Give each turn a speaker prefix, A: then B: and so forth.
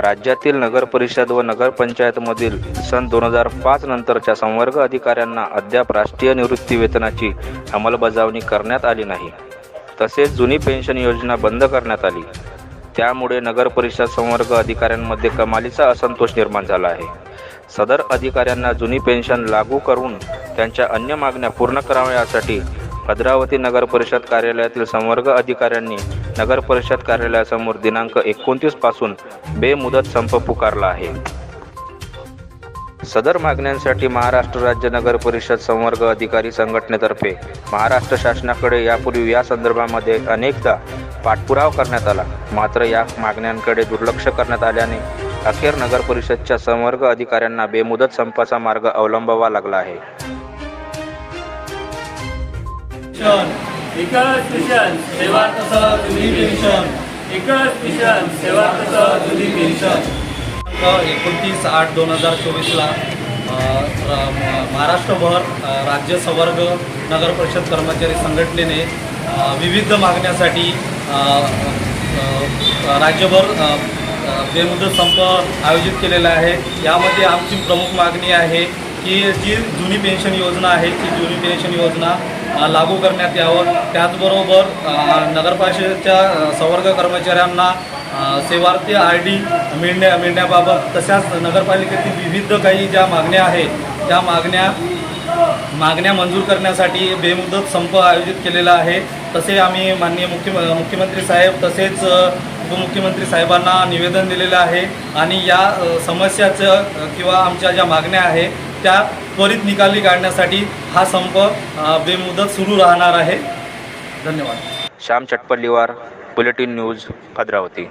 A: राज्यातील नगरपरिषद व नगरपंचायतमधील सन दोन हजार पाच नंतरच्या संवर्ग अधिकाऱ्यांना अद्याप राष्ट्रीय निवृत्ती वेतनाची अंमलबजावणी करण्यात आली नाही. तसेच जुनी पेन्शन योजना बंद करण्यात आली. त्यामुळे नगरपरिषद संवर्ग अधिकाऱ्यांमध्ये कमालीचा असंतोष निर्माण झाला आहे. सदर अधिकाऱ्यांना जुनी पेन्शन लागू करून त्यांच्या अन्य मागण्या पूर्ण कराव्या यासाठी भद्रावती नगरपरिषद कार्यालयातील संवर्ग अधिकाऱ्यांनी नगर परिषद कार्यालयासमोर दिनांक एकोणतीसपासून बेमुदत संप पुकारला आहे. सदर मागण्यांसाठी महाराष्ट्र राज्य नगर परिषद संवर्ग अधिकारी संघटनेतर्फे महाराष्ट्र शासनाकडे यापूर्वी या संदर्भामध्ये अनेकदा पाठपुरावा करण्यात आला. मात्र या मागण्यांकडे दुर्लक्ष करण्यात आल्याने अखेर नगर परिषदच्या संवर्ग अधिकाऱ्यांना बेमुदत संपाचा मार्ग अवलंबावा लागला आहे.
B: एकच मिशन सेवा तसं जुनी पेन्शन. एकच मिशन सेवा तसं जुनी पेन्शन.
C: एकोणतीस आठ दोन हजार चोवीसला महाराष्ट्रभर राज्य सवर्ग नगर परिषद कर्मचारी संघटनेने विविध मागण्यासाठी राज्यभर बेमुदत संप आयोजित केलेला आहे. यामध्ये आमची प्रमुख मागणी आहे की जी जुनी पेन्शन योजना आहे ती जुनी पेन्शन योजना लागू करण्यात यावं. त्याचबरोबर नगरपरिषदेच्या संवर्ग कर्मचाऱ्यांना सेवार्थी आय डी मिळण्या मिळण्याबाबत तशाच नगरपालिकेतील विविध काही ज्या मागण्या आहेत त्या मागण्या मागण्या मंजूर करण्यासाठी बेमुदत संप आयोजित केलेला आहे. तसे आम्ही माननीय मुख्य मुख्यमंत्री साहेब तसेच उपमुख्यमंत्री साहेबांना निवेदन दिलेलं आहे. आणि या समस्याचं किंवा आमच्या ज्या मागण्या आहे त्या त्वरित निकाली काढण्यासाठी हा संप बेमुदत सुरू राहणार आहे. धन्यवाद.
A: Shyam Chatpalliwar bulletin news Bhadravati